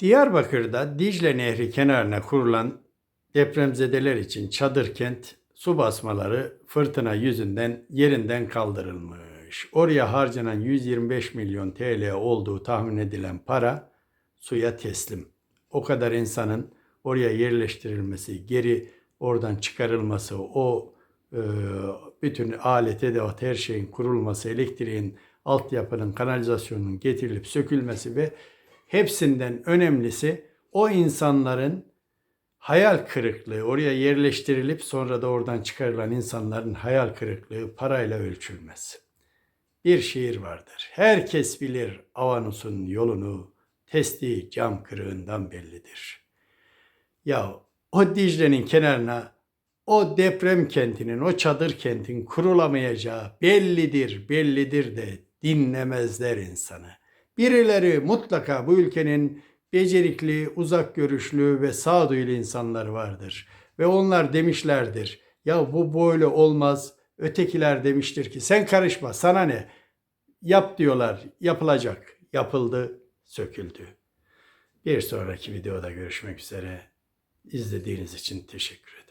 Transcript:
Diyarbakır'da Dicle Nehri kenarına kurulan depremzedeler için çadır kent su basmaları fırtına yüzünden yerinden kaldırılmış. Oraya harcanan 125 milyon TL olduğu tahmin edilen para suya teslim. O kadar insanın oraya yerleştirilmesi, geri oradan çıkarılması, o e, bütün alet edevat her şeyin kurulması, elektriğin, altyapının, kanalizasyonun getirilip sökülmesi ve hepsinden önemlisi o insanların hayal kırıklığı, oraya yerleştirilip sonra da oradan çıkarılan insanların hayal kırıklığı parayla ölçülmez. Bir şiir vardır. Herkes bilir Avanus'un yolunu, testi cam kırığından bellidir. Ya o Dicle'nin kenarına o deprem kentinin, o çadır kentin kurulamayacağı bellidir, bellidir de dinlemezler insanı. Birileri mutlaka bu ülkenin becerikli, uzak görüşlü ve sağduyulu insanları vardır. Ve onlar demişlerdir, ya bu böyle olmaz. Ötekiler demiştir ki sen karışma, sana ne? Yap diyorlar, yapılacak. Yapıldı, söküldü. Bir sonraki videoda görüşmek üzere. İzlediğiniz için teşekkür ederim.